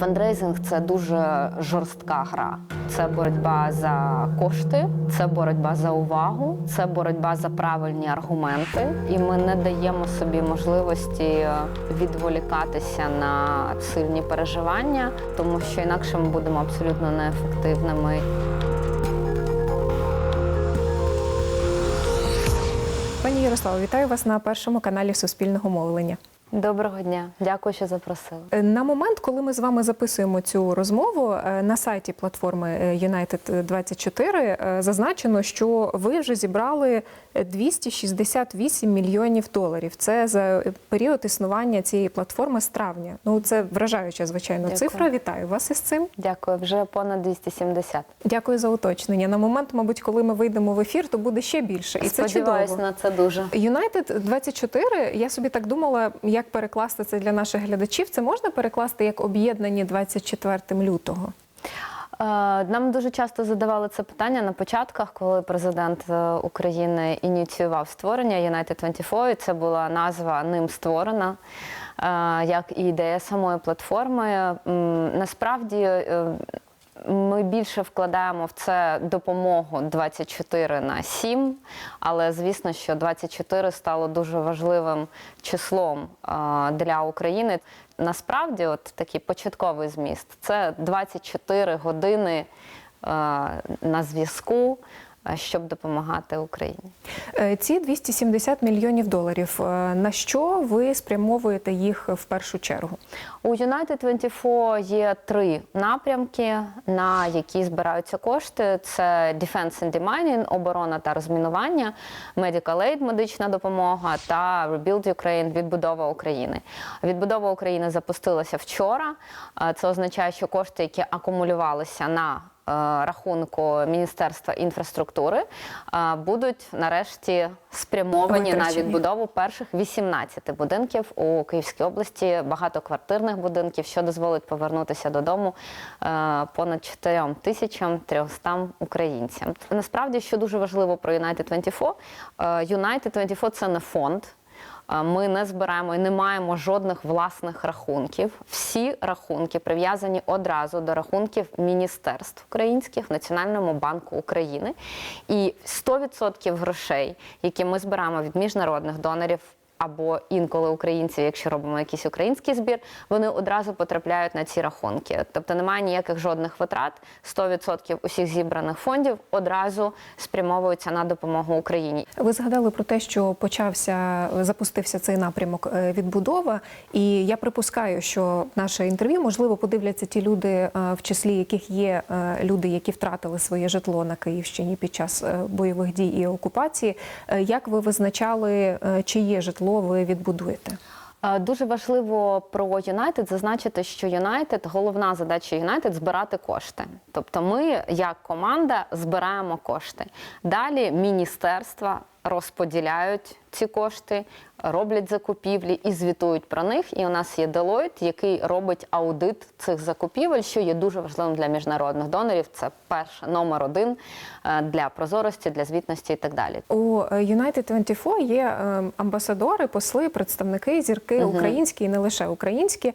Фандрейзинг це дуже жорстка гра. Це боротьба за кошти, це боротьба за увагу, це боротьба за правильні аргументи. І ми не даємо собі можливості відволікатися на сильні переживання, тому що інакше ми будемо абсолютно неефективними. Пані Ярославо, вітаю вас на першому каналі Суспільного мовлення. Доброго дня, дякую, що запросили. Е, На момент, коли ми з вами записуємо цю розмову, е, на сайті платформи е, United 24 е, зазначено, що ви вже зібрали 268 мільйонів доларів. Це за період існування цієї платформи з травня. Ну це вражаюча, звичайно, Дякую. цифра. Вітаю вас із цим. Дякую, вже понад 270. Дякую за уточнення. На момент, мабуть, коли ми вийдемо в ефір, то буде ще більше, і це Сподіваюсь чудово. на це дуже. Юнайтед 24, я собі так думала, як перекласти це для наших глядачів. Це можна перекласти як об'єднані 24 лютого? Е, Нам дуже часто задавали це питання на початках, коли президент е, України ініціював створення United 24. і Це була назва ним створена, е, як і ідея самої платформи. Насправді. Ми більше вкладаємо в це допомогу 24 на 7, але звісно, що 24 стало дуже важливим числом для України. Насправді, от такий початковий зміст це 24 години на зв'язку, щоб допомагати Україні. Е, Ці 270 мільйонів доларів. е, На що ви спрямовуєте їх в першу чергу? У United 24 є три напрямки, на які збираються кошти: це Defense and Demining, оборона та розмінування, Medical Aid, медична допомога та Rebuild Ukraine, відбудова України. Відбудова України запустилася вчора. Е, Це означає, що кошти, які акумулювалися на рахунку Міністерства інфраструктури, е, будуть нарешті спрямовані на Витрачені. відбудову відбудову перших 18 будинків у Київській області, багатоквартирних будинків, що дозволить повернутися додому е, понад 4 тисячам 300 українцям. Насправді, що дуже важливо про United 24, е, United 24 – це не фонд. Ми не збираємо і не маємо жодних власних рахунків. Всі рахунки прив'язані одразу до рахунків міністерств українських в Національному банку України. І 100% грошей, які ми збираємо від міжнародних донорів. Або інколи українців, якщо робимо якийсь український збір, вони одразу потрапляють на ці рахунки. Тобто немає ніяких жодних витрат. 100% усіх зібраних фондів одразу спрямовуються на допомогу Україні. Ви згадали про те, що почався запустився цей напрямок е, відбудова, і я припускаю, що наше інтерв'ю можливо подивляться ті люди, е, в числі яких є е, люди, які втратили своє житло на Київщині під час бойових дій і окупації. Як ви визначали, е, чиє житло ви відбудуєте? Е, Дуже важливо про Юнайтед зазначити, що Юнайтед головна задача Юнайтед збирати кошти. Тобто, ми як команда збираємо кошти. Далі міністерства розподіляють ці кошти, роблять закупівлі і звітують про них. І у нас є Deloitte, який робить аудит цих закупівель, що є дуже важливим для міжнародних донорів. Це перше номер один е, для прозорості, для звітності і так далі. У е, United 24 є е, амбасадори, посли, представники, зірки українські і не лише українські.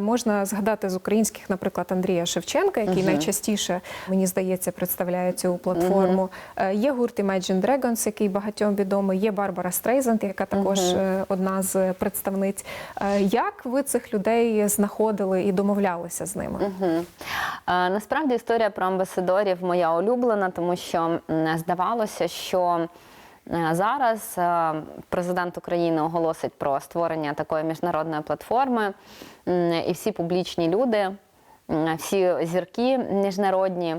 Можна згадати з українських, наприклад, Андрія Шевченка, який найчастіше, мені здається, представляє цю платформу. Е, Є гурт Imagine Dragons, який багатьом відомий. Є Барбара Стрейзанд, яка також е, одна з представниць. Е, Як ви цих людей знаходили і домовлялися з ними? Е, Насправді історія про амбасадорів моя улюблена, тому що здавалося, що зараз президент України оголосить про створення такої міжнародної платформи, і всі публічні люди, всі зірки міжнародні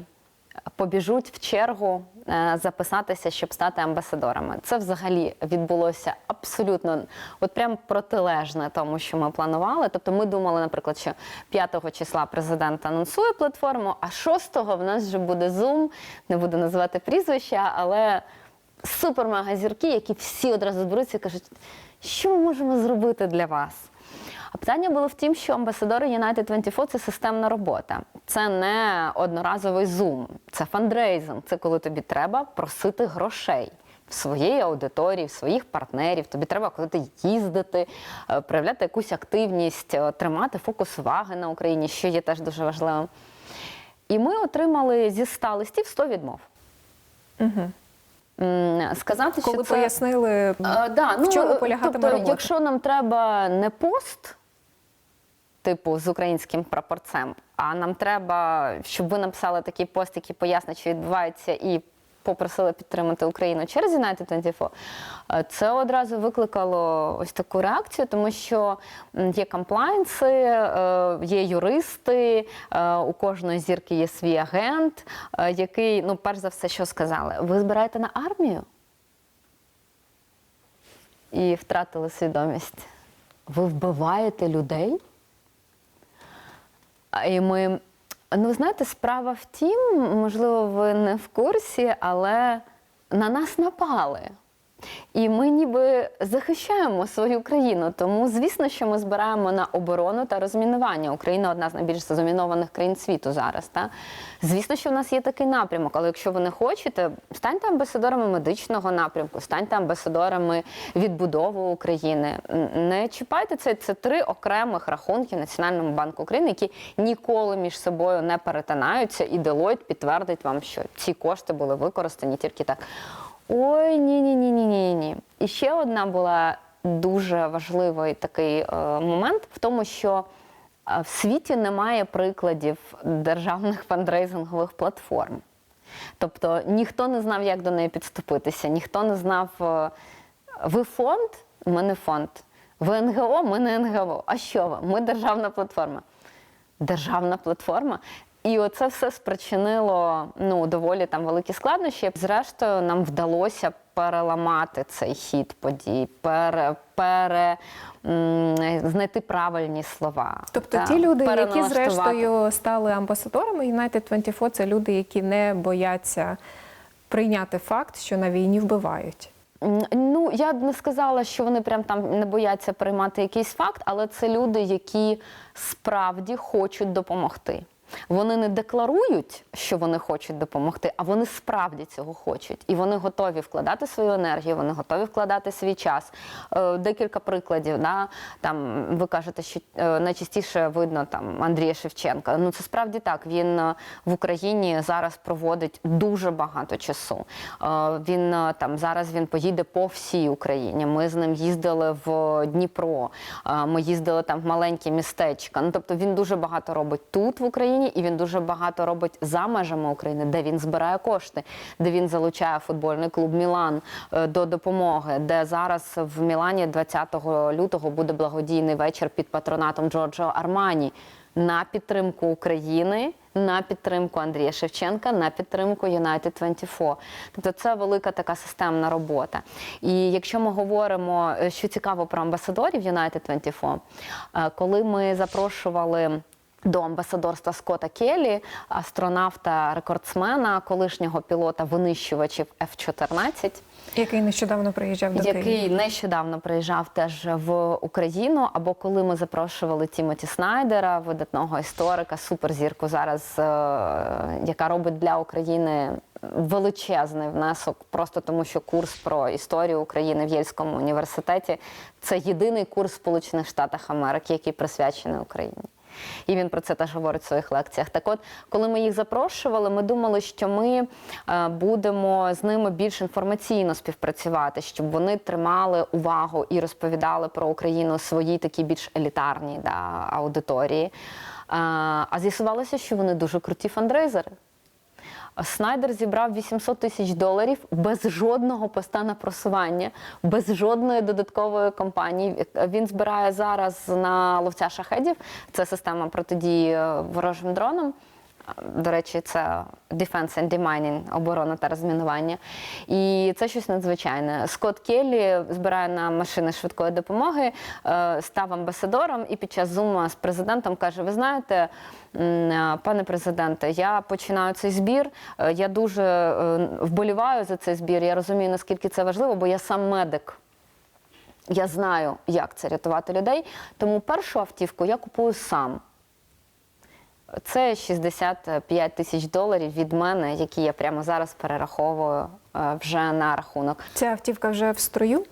побіжуть в чергу е, записатися, щоб стати амбасадорами. Це взагалі відбулося абсолютно от прям протилежне тому, що ми планували. Тобто ми думали, наприклад, що 5 числа президент анонсує платформу, а 6-го в нас вже буде Zoom, не буду називати прізвища, але супер-мега-зірки, які всі одразу зберуться і кажуть, що ми можемо зробити для вас. А питання було в тім, що амбасадори United 24 – це системна робота. Це не одноразовий зум, це фандрейзинг. Це коли тобі треба просити грошей. в своєї аудиторії, в своїх партнерів. Тобі треба куди їздити, е, проявляти якусь активність, е, тримати фокус уваги на Україні, що є теж дуже важливим. І ми отримали зі 100 листів 100 відмов. Угу. Сказати, Коли що це... пояснили, Е, да, в чому е, полягатиме тобто, робота? Якщо нам треба не пост, типу з українським прапорцем, а нам треба, щоб ви написали такий пост, який пояснить, що відбувається, і попросили підтримати Україну через United 24, е, це одразу викликало ось таку реакцію, тому що є комплайнси, е, є юристи, е, у кожної зірки є свій агент, який, ну, перш за все, що сказали, ви збираєте на армію? і втратили свідомість. Ви вбиваєте людей? І ми, ну, знаєте, справа в тім, можливо, ви не в курсі, але на нас напали. І ми ніби захищаємо свою країну. Тому, звісно, що ми збираємо на оборону та розмінування. Україна одна з найбільш замінованих країн світу зараз. Та? Звісно, що в нас є такий напрямок, але якщо ви не хочете, станьте амбасадорами медичного напрямку, станьте амбасадорами відбудови України. Не чіпайте це. Це три окремих рахунки Національному банку України, які ніколи між собою не перетинаються. І Deloitte підтвердить вам, що ці кошти були використані тільки так. Ой, ні, ні, ні, ні, ні, ні. І ще одна була дуже важливий такий е, момент в тому, що е, в світі немає прикладів державних фандрейзингових платформ. Тобто ніхто не знав, як до неї підступитися, ніхто не знав, е, ви фонд, ми не фонд. Ви НГО, ми не НГО. А що ви? Ми державна платформа. Державна платформа. І оце все спричинило ну, доволі там великі складнощі. Зрештою, нам вдалося переламати цей хід подій, пере, пере, м, знайти правильні слова. Тобто та, ті люди, які зрештою стали амбасадорами United 24, це люди, які не бояться прийняти факт, що на війні вбивають. Ну, я б не сказала, що вони прям там не бояться приймати якийсь факт, але це люди, які справді хочуть допомогти. Вони не декларують, що вони хочуть допомогти, а вони справді цього хочуть. І вони готові вкладати свою енергію, вони готові вкладати свій час. Е, Декілька прикладів. Да? Там, ви кажете, що е, найчастіше видно там, Андрія Шевченка. Ну, це справді так. Він е, в Україні зараз проводить дуже багато часу. Він там зараз він поїде по всій Україні. Ми з ним їздили в Дніпро, ми їздили там в маленькі містечка. Ну тобто він дуже багато робить тут в Україні, і він дуже багато робить за межами України, де він збирає кошти, де він залучає футбольний клуб Мілан е, до допомоги, де зараз в Мілані 20 лютого буде благодійний вечір під патронатом Джорджо Армані на підтримку України. На підтримку Андрія Шевченка, на підтримку United 24. Тобто це велика така системна робота. І якщо ми говоримо, е, що цікаво про амбасадорів United 24, е, коли ми запрошували до амбасадорства Скотта Келлі, астронавта-рекордсмена, колишнього пілота винищувачів F-14, Який нещодавно приїжджав до Києва. який нещодавно приїжджав теж в Україну. Або коли ми запрошували Тімоті Снайдера, видатного історика, суперзірку зараз, е, яка робить для України величезний внесок, просто тому що курс про історію України в Єльському університеті це єдиний курс в Сполучених Штатах Америки, який присвячений Україні. І він про це теж говорить в своїх лекціях. Так от, коли ми їх запрошували, ми думали, що ми е, будемо з ними більш інформаційно співпрацювати, щоб вони тримали увагу і розповідали про Україну своїй такій більш елітарній да, аудиторії. Е, А з'ясувалося, що вони дуже круті фандрейзери. Снайдер зібрав 800 тисяч доларів без жодного поста на просування, без жодної додаткової кампанії. Він збирає зараз на ловця шахедів. Це система протидії е, ворожим дронам. До речі, це Defense and Demining, оборона та розмінування. І це щось надзвичайне. Скотт Келлі збирає на машини швидкої допомоги, е, став амбасадором і під час зума з президентом каже: Ви знаєте, е, пане президенте, я починаю цей збір. е, Я дуже вболіваю за цей збір. Я розумію, наскільки це важливо, бо я сам медик. Я знаю, як це рятувати людей. Тому першу автівку я купую сам. Це 65 тисяч доларів від мене, які я прямо зараз перераховую е, вже на рахунок. Ця автівка вже в строю.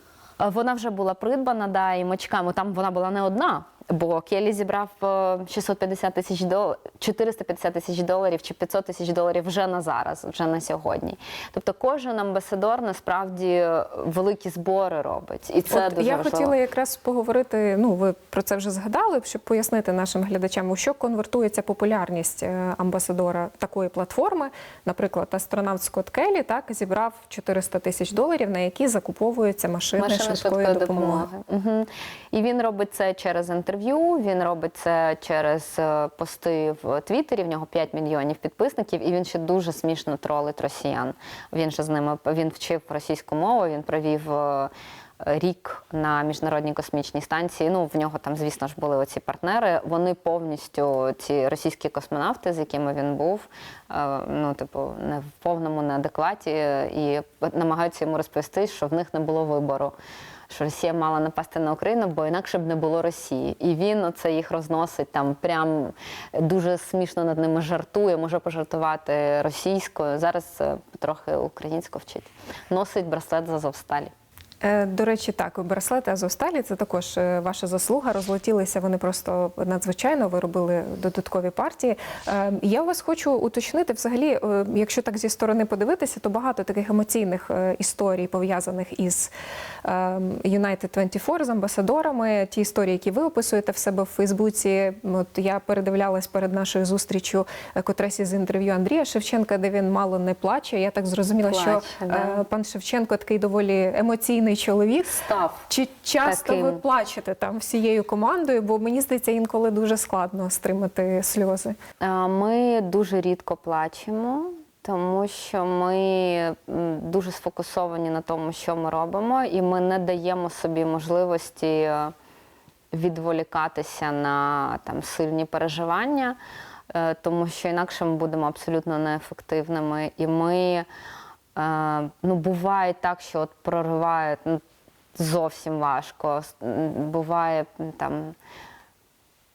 Е, Вона вже була придбана, да, і ми чекаємо. Там вона була не одна. Бо Келі зібрав е, 650 тисяч доларів, 450 тисяч доларів чи 500 тисяч доларів вже на зараз, вже на сьогодні. Тобто кожен амбасадор насправді е, великі збори робить, і це От дуже я важливо. хотіла якраз поговорити. Ну, ви про це вже згадали, щоб пояснити нашим глядачам, у що конвертується популярність е, амбасадора такої платформи. Наприклад, астронавт Скотт Келлі так зібрав 400 тисяч доларів, на які закуповуються машини, Машини швидкої, допомоги. Угу. І він робить це через інтерв'ю, він робить це через е, пости в Твіттері. В нього 5 мільйонів підписників, і він ще дуже смішно тролить росіян. Він же з ними він вчив російську мову, він провів. е, Рік на міжнародній космічній станції. Ну в нього там, звісно ж, були оці партнери. Вони повністю ці російські космонавти, з якими він був, е, ну типу, не в повному неадекваті, і намагаються йому розповісти, що в них не було вибору. Що Росія мала напасти на Україну, бо інакше б не було Росії. І він оце їх розносить там, прям дуже смішно над ними жартує, може пожартувати російською. Зараз е, трохи українську вчить. Носить браслет з Азовсталі. Е, До речі, так, браслети Азовсталі це також е, ваша заслуга. Розлетілися вони просто надзвичайно. Ви робили додаткові партії. Е, Я вас хочу уточнити, взагалі, якщо так зі сторони подивитися, то багато таких емоційних історій пов'язаних із е, United 24, з амбасадорами. Ті історії, які ви описуєте в себе в Фейсбуці. От я передивлялась перед нашою зустрічю котресь із інтерв'ю Андрія Шевченка, де він мало не плаче. Я так зрозуміла, що да. пан Шевченко такий доволі емоційний чоловік. Став. Чи часто Таким. ви плачете там всією командою? Бо мені здається, інколи дуже складно стримати сльози. Ми дуже рідко плачемо, тому що ми дуже сфокусовані на тому, що ми робимо, і ми не даємо собі можливості е, відволікатися на там сильні переживання, е, тому що інакше ми будемо абсолютно неефективними. І ми ну, буває так, що от прориває ну, зовсім важко. Буває там.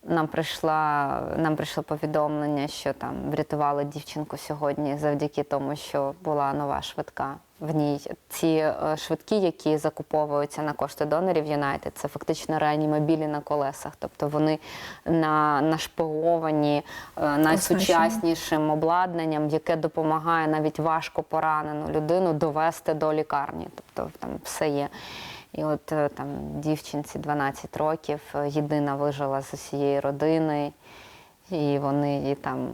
Нам прийшла нам прийшло повідомлення, що там врятували дівчинку сьогодні завдяки тому, що була нова швидка. В ній ці е, швидкі, які закуповуються на кошти донорів Юнайтед, це фактично реанімобілі на колесах. Тобто вони на, нашпиговані е, найсучаснішим обладнанням, яке допомагає навіть важко поранену людину довести до лікарні. Тобто там все є. І от е, там дівчинці 12 років, єдина вижила з усієї родини, і вони і там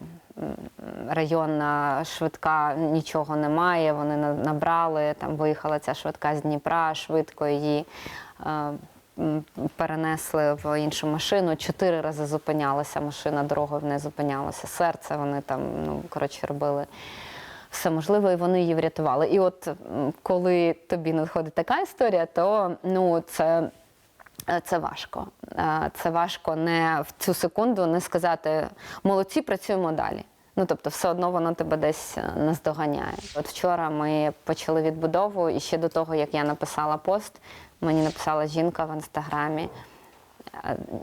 районна швидка нічого немає. Вони набрали, там виїхала ця швидка з Дніпра, швидко її. е, Перенесли в іншу машину. Чотири рази зупинялася машина, дорогою не зупинялася. Серце вони там, ну коротше, робили все можливе, і вони її врятували. І от коли тобі надходить така історія, то ну це. Е, Це важко. Е, Це важко не в цю секунду не сказати молодці, працюємо далі. Ну тобто, все одно воно тебе десь е, наздоганяє. От вчора ми почали відбудову, і ще до того, як я написала пост, мені написала жінка в інстаграмі.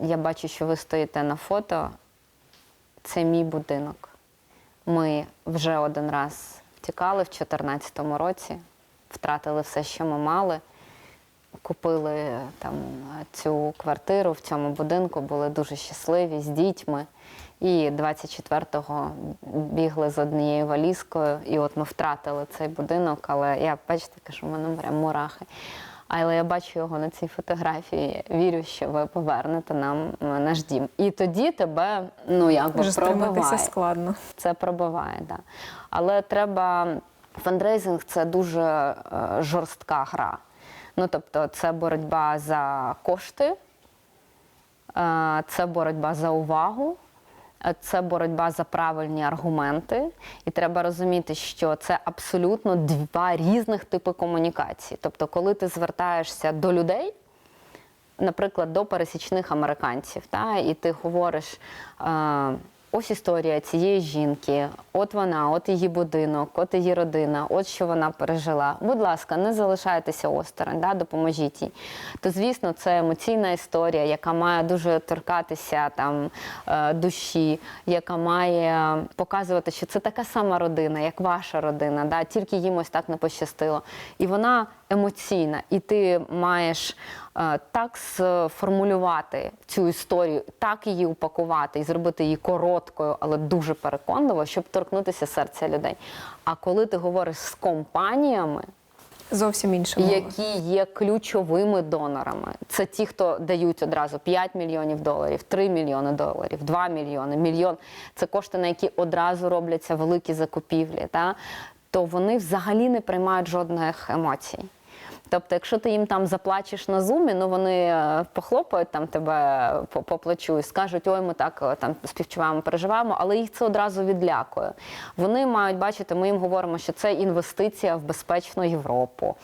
Я бачу, що ви стоїте на фото. Це мій будинок. Ми вже один раз втікали в 2014 році, втратили все, що ми мали. Купили е, там цю квартиру в цьому будинку, були дуже щасливі з дітьми. І 24-го бігли з однією валізкою, і от ми втратили цей будинок, але я бачите, кажу, в мене прям мурахи. Але я бачу його на цій фотографії. Вірю, що ви повернете нам е, наш дім. І тоді тебе ну якби пробиває. складно. Це пробиває, да. Але треба фандрейзинг це дуже е, жорстка гра. Ну тобто, це боротьба за кошти, е, це боротьба за увагу. е, Це боротьба за правильні аргументи, і треба розуміти, що це абсолютно два різних типи комунікації. Тобто, коли ти звертаєшся до людей, наприклад, до пересічних американців, та, і ти говориш, е, ось історія цієї жінки, от вона, от її будинок, от її родина, от що вона пережила. Будь ласка, не залишайтеся осторонь, да, допоможіть їй. То, звісно, це емоційна історія, яка має дуже торкатися там е, душі, яка має показувати, що це така сама родина, як ваша родина, да, тільки їм ось так не пощастило. І вона емоційна, і ти маєш е, так сформулювати цю історію, так її упакувати і зробити її короткою, але дуже переконливо, щоб торкнутися серця людей. А коли ти говориш з компаніями, Зовсім інша мова. які є ключовими донорами. Це ті, хто дають одразу 5 мільйонів доларів, 3 мільйони доларів, 2 мільйони, мільйон. Це кошти, на які одразу робляться великі закупівлі. Та? То вони взагалі не приймають жодних емоцій. Тобто, якщо ти їм там заплачеш на зумі, ну вони е, похлопають там тебе по, по плечу і скажуть, ой, ми так е, там співчуваємо, переживаємо, але їх це одразу відлякує. Вони мають бачити, ми їм говоримо, що це інвестиція в безпечну Європу.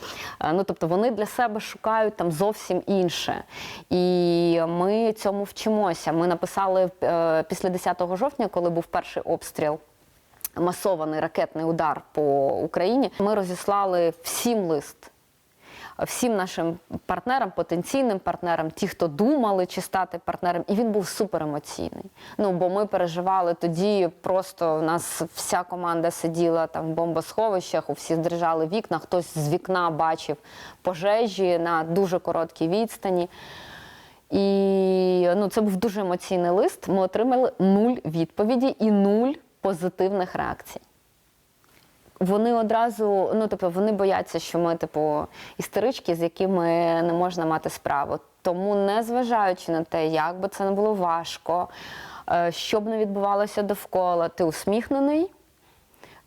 Е, Ну тобто вони для себе шукають там зовсім інше. І ми цьому вчимося. Ми написали після 10 жовтня, коли був перший обстріл масований ракетний удар по Україні. Ми розіслали всім лист. Всім нашим партнерам, потенційним партнерам, ті, хто думали чи стати партнером, і він був суперемоційний. Ну бо ми переживали тоді. Просто у нас вся команда сиділа там в бомбосховищах, у всі дрижали вікна. Хтось з вікна бачив пожежі на дуже короткій відстані. І ну, це був дуже емоційний лист. Ми отримали нуль відповіді і нуль позитивних реакцій. Вони одразу, ну тобто, вони бояться, що ми, типу, істерички, з якими не можна мати справу. Тому, незважаючи на те, як би це не було важко, е, що б не відбувалося довкола, ти усміхнений,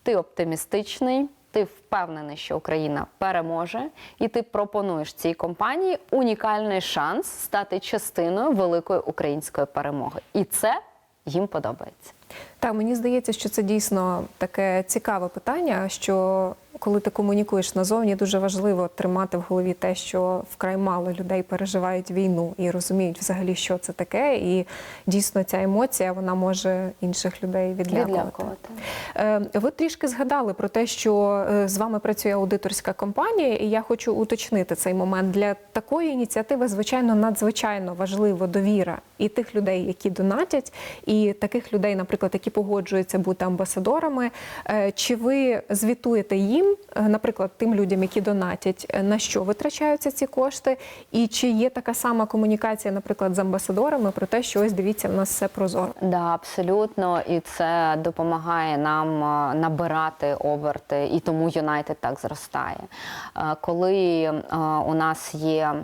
ти оптимістичний, ти впевнений, що Україна переможе, і ти пропонуєш цій компанії унікальний шанс стати частиною великої української перемоги. І це їм подобається. Так, мені здається, що це дійсно таке цікаве питання. Що коли ти комунікуєш назовні, дуже важливо тримати в голові те, що вкрай мало людей переживають війну і розуміють взагалі, що це таке. І дійсно ця емоція вона може інших людей відлякувати. Відлякувати. Е, Ви трішки згадали про те, що е, з вами працює аудиторська компанія, і я хочу уточнити цей момент. Для такої ініціативи, звичайно, надзвичайно важливо довіра і тих людей, які донатять, і таких людей, наприклад, які погоджуються бути амбасадорами. Е, Чи ви звітуєте їм, е, наприклад, тим людям, які донатять, е, на що витрачаються ці кошти? І чи є така сама комунікація, наприклад, з амбасадорами про те, що ось дивіться, в нас все прозоро? Да, абсолютно, і це допомагає нам е, набирати оберти, і тому Юнайтед так зростає. Коли у нас є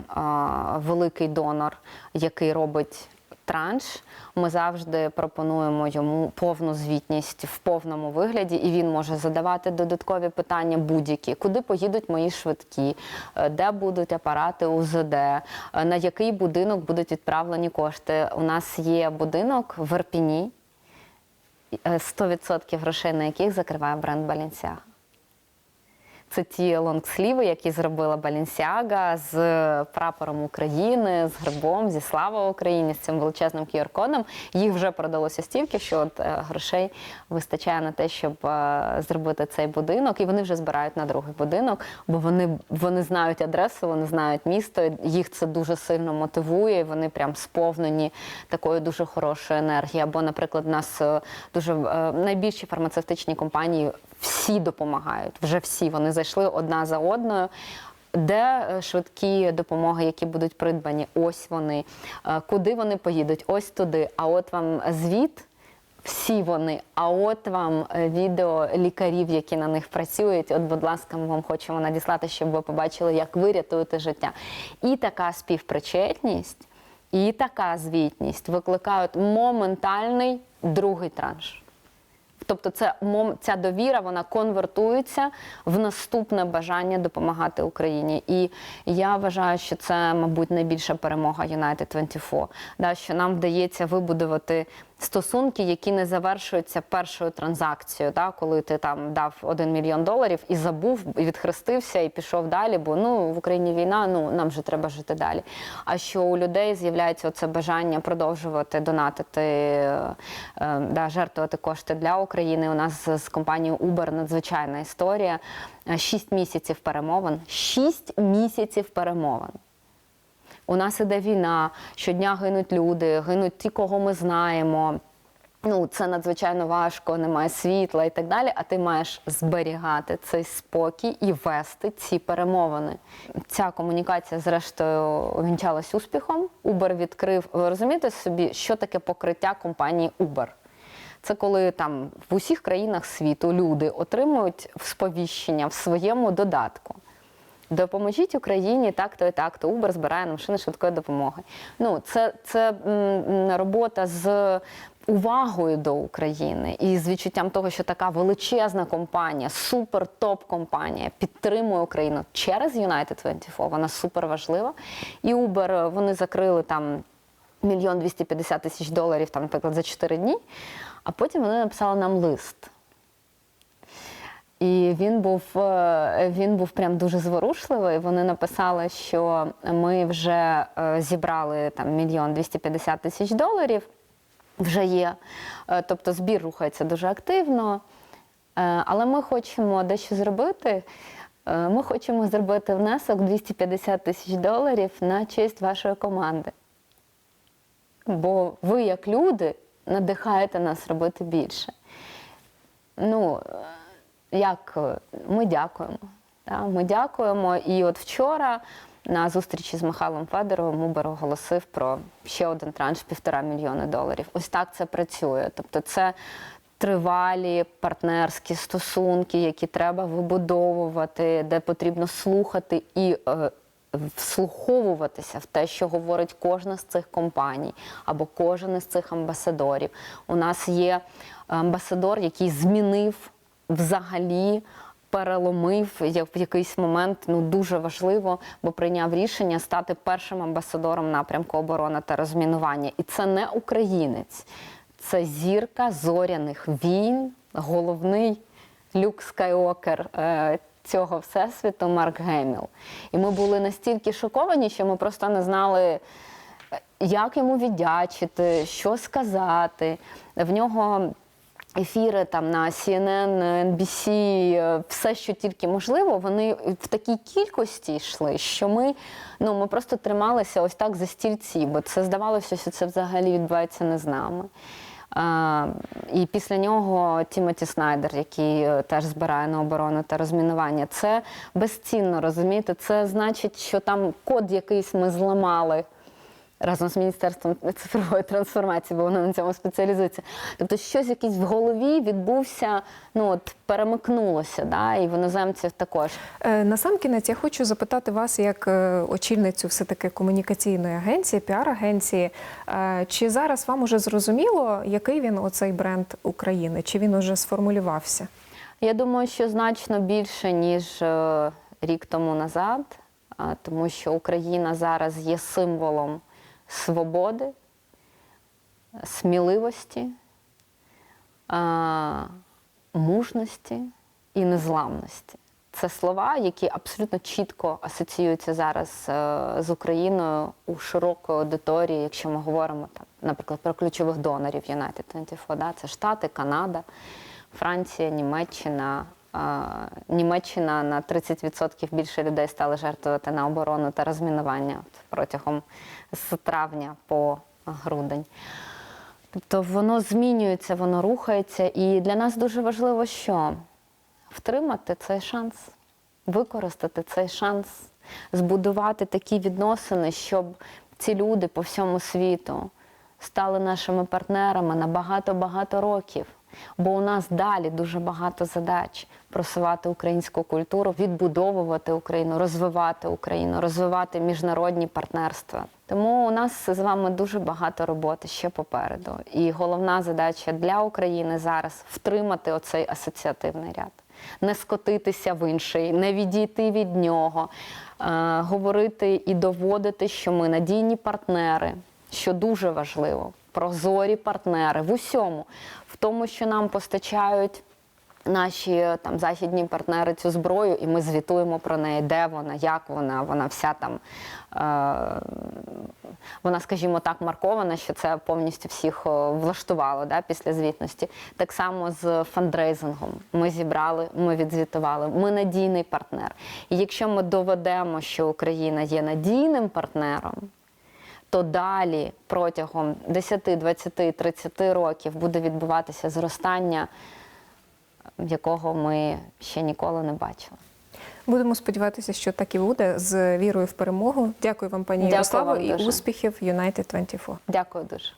великий донор, який робить транш, ми завжди пропонуємо йому повну звітність в повному вигляді, і він може задавати додаткові питання будь-які, куди поїдуть мої швидкі, е, де будуть апарати УЗД, е, на який будинок будуть відправлені кошти. У нас є будинок в Ірпіні, е, 100% грошей на яких закриває бренд Balenciaga. Це ті лонгсліви, які зробила Balenciaga з прапором України, з грибом, зі слава Україні, з цим величезним QR-кодом. Їх вже продалося стільки, що от, е, грошей вистачає на те, щоб е, зробити цей будинок. І вони вже збирають на другий будинок, бо вони, вони знають адресу, вони знають місто. Їх це дуже сильно мотивує. і Вони прям сповнені такої дуже хорошої енергії. Або, наприклад, у нас е, дуже е, найбільші фармацевтичні компанії всі допомагають. Вже всі вони зайшли одна за одною. Де е, швидкі допомоги, які будуть придбані? Ось вони. Е, Куди вони поїдуть? Ось туди. А от вам звіт. Всі вони, а от вам е, відео лікарів, які на них працюють. От, будь ласка, ми вам хочемо надіслати, щоб ви побачили, як ви рятуєте життя. І така співпричетність, і така звітність викликають моментальний другий транш. Тобто, це мом- ця довіра вона конвертується в наступне бажання допомагати Україні. І я вважаю, що це, мабуть, найбільша перемога United 24, да, що нам вдається вибудувати стосунки, які не завершуються першою транзакцією, да, коли ти там дав 1 мільйон доларів і забув, і відхрестився, і пішов далі, бо ну в Україні війна, ну нам же треба жити далі. А що у людей з'являється оце бажання продовжувати донатити, е, е, да, жертвувати кошти для України. У нас з- з компанією Uber надзвичайна історія. Е, Шість місяців перемовин. Шість місяців перемовин. У нас іде війна, щодня гинуть люди, гинуть ті, кого ми знаємо. Ну, це надзвичайно важко, немає світла і так далі. А ти маєш зберігати цей спокій і вести ці перемовини. Ця комунікація, зрештою, увінчалась успіхом. Uber відкрив. Ви розумієте собі, що таке покриття компанії Uber? Це коли там в усіх країнах світу люди отримують сповіщення в своєму додатку. Допоможіть Україні так-то і так-то. Uber збирає на машини швидкої допомоги. Ну, це, це робота з увагою до України і з відчуттям того, що така величезна компанія, супер топ-компанія підтримує Україну через United 24, Вона супер важлива. І Uber вони закрили там мільйон 250 тисяч доларів, там, наприклад, за 4 дні. А потім вони написали нам лист. І він був, е, він був прям дуже зворушливий. Вони написали, що ми вже е, зібрали там мільйон 250 тисяч доларів. Вже є. Е, Тобто збір рухається дуже активно. Але ми хочемо дещо зробити. Ми хочемо зробити внесок 250 тисяч доларів на честь вашої команди. Бо ви, як люди, надихаєте нас робити більше. Ну, як е, ми дякуємо. Да? Ми дякуємо. І от вчора на зустрічі з Михайлом Федоровим Uber оголосив про ще один транш півтора мільйони доларів. Ось так це працює. Тобто, це тривалі партнерські стосунки, які треба вибудовувати, де потрібно слухати і. е, Вслуховуватися в те, що говорить кожна з цих компаній або кожен із цих амбасадорів. У нас є амбасадор, який змінив взагалі переломив в якийсь момент ну дуже важливо, бо прийняв рішення стати першим амбасадором напрямку оборони та розмінування. І це не українець, це зірка зоряних війн, головний Люк Скайокер. е, Цього всесвіту Марк Геміл. І ми були настільки шоковані, що ми просто не знали, як йому віддячити, що сказати. В нього ефіри там на CNN, NBC, е, все, що тільки можливо, вони в такій кількості йшли, що ми, ну, ми просто трималися ось так за стільці, бо це здавалося, що це взагалі відбувається не з нами. А, і після нього Тімоті Снайдер, який е, теж збирає на оборону та розмінування. Це безцінно, розумієте? Це значить, що там код якийсь ми зламали разом з міністерством цифрової трансформації, бо воно на цьому спеціалізується. Тобто, щось якийсь в голові відбувся, ну от перемикнулося, да, і в іноземців також. Е, Насамкінець я хочу запитати вас, як е, очільницю все-таки комунікаційної агенції, піар-агенції, е, чи зараз вам уже зрозуміло, який він оцей бренд України? Чи він уже сформулювався? Я думаю, що значно більше, ніж рік тому назад, тому що Україна зараз є символом свободи, сміливості, мужності і незламності. Це слова, які абсолютно чітко асоціюються зараз е, з Україною у широкої аудиторії, якщо ми говоримо там, наприклад, про ключових донорів United 24, да? це Штати, Канада, Франція, Німеччина. Німеччина на 30% більше людей стали жертвувати на оборону та розмінування протягом з травня по грудень. Тобто воно змінюється, воно рухається, і для нас дуже важливо, що втримати цей шанс, використати цей шанс, збудувати такі відносини, щоб ці люди по всьому світу стали нашими партнерами на багато-багато років. Бо у нас далі дуже багато задач просувати українську культуру, відбудовувати Україну, розвивати Україну, розвивати міжнародні партнерства. Тому у нас з вами дуже багато роботи ще попереду. І головна задача для України зараз втримати оцей асоціативний ряд, не скотитися в інший, не відійти від нього, е, говорити і доводити, що ми надійні партнери, що дуже важливо, прозорі партнери в усьому, тому, що нам постачають наші там західні партнери цю зброю, і ми звітуємо про неї, де вона, як вона, вона вся там. Е- вона, скажімо так, маркована, що це повністю всіх е, влаштувало да, після звітності. Так само з фандрейзингом. Ми зібрали, ми відзвітували. Ми надійний партнер. І якщо ми доведемо, що Україна є надійним партнером, то далі протягом 10, 20, 30 років буде відбуватися зростання, якого ми ще ніколи не бачили. Будемо сподіватися, що так і буде з вірою в перемогу. Дякую вам, пані Ярославо, і дуже. успіхів United 24. Дякую дуже.